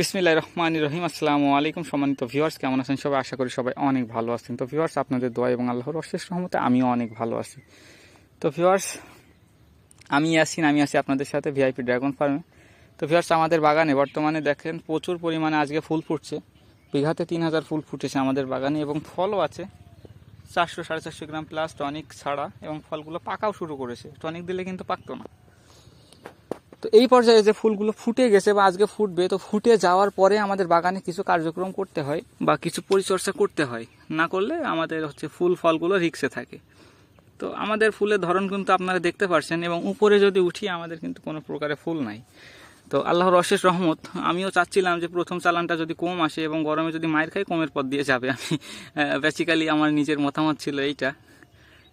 বিসমিল্লাহ রহমান রহিম। আসসালামু আলাইকুম সম্মানিত ভিউয়ার্স কেমন আছেন সবাই? আশা করি সবাই অনেক ভালো আছেন। তো ভিউয়ার্স আপনাদের দোয়া এবং আল্লাহর অশেষ রহমতে আমিও অনেক ভালো আছি। তো ভিউয়ার্স আমি আসিন আমি আছি আপনাদের সাথে ভিআইপি ড্রাগন ফার্মে তো ভিউয়ার্স আমাদের বাগানে বর্তমানে দেখেন প্রচুর পরিমাণে আজকে ফুল ফুটছে। বিঘাতে তিন হাজার ফুল ফুটেছে আমাদের বাগানে এবং ফলও আছে। চারশো, সাড়ে চারশো গ্রাম প্লাস টনিক ছাড়া এবং ফলগুলো পাকাও শুরু করেছে। টনিক দিলে কিন্তু পাকতো না। তো এই পর্যায়ে যে ফুলগুলো ফুটে গেছে বা আজকে ফুটবে, তো ফুটে যাওয়ার পরে আমাদের বাগানে কিছু কার্যক্রম করতে হয় বা কিছু পরিচর্যা করতে হয়। না করলে আমাদের হচ্ছে ফুল ফলগুলো রিক্সে থাকে। তো আমাদের ফুলের ধরন কিন্তু আপনারা দেখতে পারছেন এবং উপরে যদি উঠি আমাদের কিন্তু কোনো প্রকারে ফুল নাই। তো আল্লাহর অশেষ রহমত, আমিও চাচ্ছিলাম যে প্রথম চালানটা যদি কম আসে এবং গরমে যদি মায়ের খাই কমের পথ দিয়ে যাবে। আমি বেসিক্যালি আমার নিজের মতামত ছিল এইটা।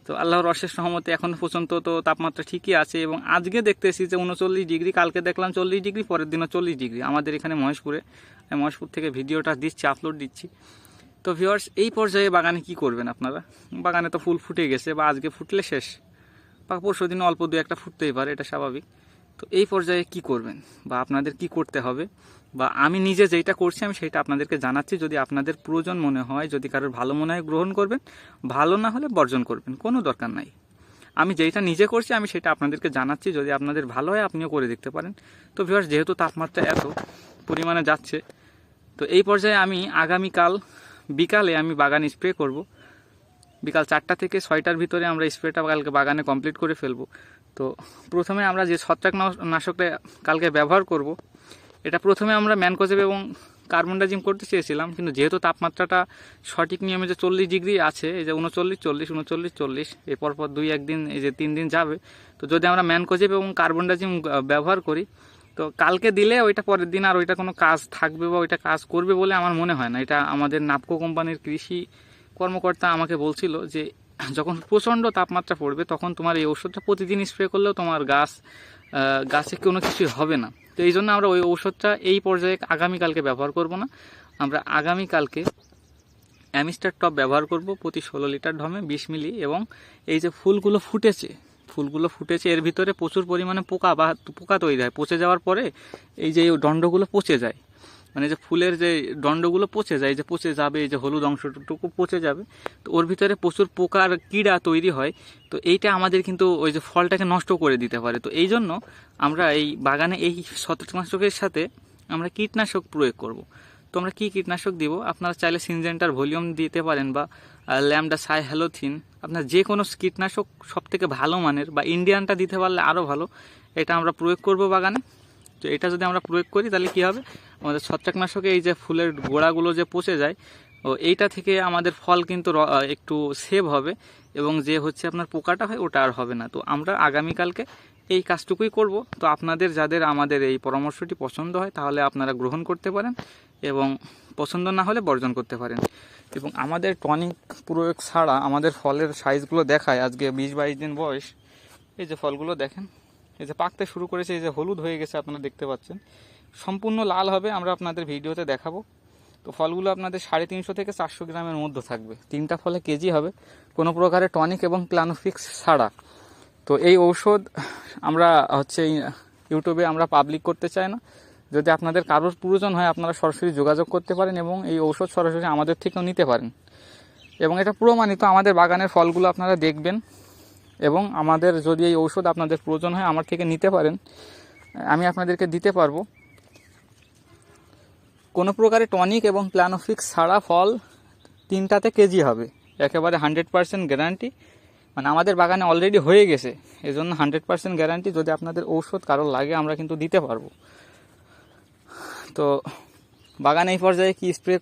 তো আল্লাহর অশেষ সহমতে এখন পর্যন্ত তো তাপমাত্রা ঠিকই আছে এবং আজকে দেখতেছি যে উনচল্লিশ ডিগ্রি, কালকে দেখলাম চল্লিশ ডিগ্রি, পরের দিনও চল্লিশ ডিগ্রি। আমাদের এখানে মহেশপুরে, আমি মহেশপুর থেকে ভিডিওটা দিচ্ছি আপলোড দিচ্ছি। তো ভিওয়ার্স এই পর্যায়ে বাগানে কি করবেন আপনারা? বাগানে তো ফুল ফুটে গেছে বা আজকে ফুটলে শেষ। বা পরশু দিন অল্প দু একটা ফুটতেই পারে, এটা স্বাভাবিক। তো এই পর্যায়ে কি করবেন? বা আপনাদের কি করতে হবে? বা আমি নিজে যেটা করছি, আমি সেটা আপনাদেরকে জানাচ্ছি। যদি আপনাদের প্রয়োজন মনে হয়, যদি কারোর ভালো মনে হয়, গ্রহণ করবেন। ভালো না হলে বর্জন করবেন, কোনো দরকার নাই। আমি যেটা নিজে করছি, আমি সেটা আপনাদেরকে জানাচ্ছি। যদি আপনাদের ভালো হয়, আপনিও করে দেখতে পারেন। তো ভিউয়ার্স, যেহেতু তাপমাত্রা এত, পরিমাণে যাচ্ছে, তো এই পর্যায়ে আমি আগামীকাল বিকালে আমি বাগান স্প্রে করব। বিকাল চারটা থেকে ছয়টার ভিতরে আমরা স্প্রেটা কালকে বাগানে কমপ্লিট করে ফেলব। তো প্রথমে আমরা যে ছত্রাক নাশ- নাশকটা কালকে ব্যবহার করব, এটা প্রথমে আমরা ম্যানকোজেব এবং কার্বনডাজিম করতে চেয়েছিলাম, কিন্তু যেহেতু তাপমাত্রাটা সঠিক নিয়মে যে চল্লিশ ডিগ্রি আছে, এই যে উনচল্লিশ, চল্লিশ উনচল্লিশ, চল্লিশ এই পরপর দুই, একদিন, এই যে তিন দিন যাবে। তো যদি আমরা ম্যানকোজেব এবং কার্বনডাজিম ব্যবহার করি, তো কালকে দিলে ওইটা পরের দিন আর ওইটা কোনো কাজ থাকবে বা ওইটা কাজ করবে বলে আমার মনে হয় না। এটা আমাদের নাপকো কোম্পানির কৃষি কর্মকর্তা আমাকে বলছিল যে যখন প্রচণ্ড তাপমাত্রা পড়বে, তখন তোমার এই ওষুধটা প্রতিদিন স্প্রে করলেও তোমার গাছ গাছে কোনো কিছুই হবে না। তো এই জন্য আমরা ওই ঔষধটা এই পর্যায়ে আগামীকালকে ব্যবহার করব না। আমরা আগামীকালকে অ্যামিস্টার টপ ব্যবহার করব প্রতি ষোলো লিটার ঢমে বিশ মিলি এবং এই যে ফুলগুলো ফুটেছে ফুলগুলো ফুটেছে, এর ভিতরে প্রচুর পরিমাণে পোকা বা পোকা তৈরি হয়। পচে যাওয়ার পরে এই যে দণ্ডগুলো পচে যায়। মানে যে ফুলের যে দণ্ডগুলো পচে যায় যে পচে যাবে, এই যে হলুদ অংশটুকু পচে যাবে, তো ওর ভিতরে প্রচুর পোকার কীড়া তৈরি হয়, তো এইটা আমাদের কিন্তু ওই যে ফলটাকে নষ্ট করে দিতে পারে। তো এই জন্য আমরা এই বাগানে এই ছত্রাকনাশকের সাথে আমরা কীটনাশক প্রয়োগ করব। তো আমরা কী কীটনাশক দিব? আপনারা চাইলে সিনজেন্টার ভলিউম দিতে পারেন বা ল্যামডা সাই হ্যালোথিন আপনার যে কোনো কীটনাশক সব থেকে ভালো মানের বা ইন্ডিয়ানটা দিতে পারলে আরও ভালো, এটা আমরা প্রয়োগ করব বাগানে। তো এটা যদি আমরা প্রয়োগ করি, তাহলে কী হবে? আমাদের ছত্রাকনাশকে এই যে ফুলের গোড়াগুলো যে পচে যায়, ও এইটা থেকে আমাদের ফল কিন্তু একটু সেভ হবে এবং যে হচ্ছে আপনার পোকাটা হয় ওটা আর হবে না। তো আমরা আগামীকালকে এই কাজটুকুই করব। তো আপনাদের যাদের আমাদের এই পরামর্শটি পছন্দ হয় তাহলে আপনারা গ্রহণ করতে পারেন এবং পছন্দ না হলে বর্জন করতে পারেন। এবং আমাদের টনিক প্রয়োগ ছাড়া আমাদের ফলের সাইজগুলো দেখায়, আজকে বিশ বাইশ দিন বয়স। এই যে ফলগুলো দেখেন, এই যে পাকতে শুরু করেছে, এই যে হলুদ হয়ে গেছে, আপনারা দেখতে পাচ্ছেন। সম্পূর্ণ লাল হবে, আমরা আপনাদের ভিডিওতে দেখাবো। তো ফলগুলো আপনাদের সাড়ে তিনশো থেকে চারশো গ্রামের মধ্যে থাকবে। তিনটা ফলে কেজি হবে। কোনো প্রকারের টনিক এবং প্লানোফিক্স ছাড়া। তো এই ঔষধ আমরা হচ্ছে ইউটিউবে আমরা পাবলিক করতে চাই না। যদি আপনাদের কারোর প্রয়োজন হয়, আপনারা সরাসরি যোগাযোগ করতে পারেন এবং এই ঔষধ সরাসরি আমাদের থেকেও নিতে পারেন। এবং এটা প্রমাণিত, আমাদের বাগানের ফলগুলো আপনারা দেখবেন। এবং আমাদের যদি এই ঔষধ আপনাদের প্রয়োজন হয়, আমার থেকে নিতে পারেন। আমি আপনাদেরকে দিতে পারব। কোনো প্রকারে টনিক এবং প্ল্যানোফিক্স ছাড়া ফল তিনটাতে কেজি হবে। একেবারে হান্ড্রেড পারসেন্ট গ্যারান্টি। মানে আমাদের বাগানে অলরেডি হয়ে গেছে। এই জন্য হান্ড্রেড পারসেন্ট গ্যারান্টি যদি আপনাদের ঔষধ কারোর লাগে, আমরা কিন্তু দিতে পারব। তো বাগান এই পর্যায়ে কি স্প্রে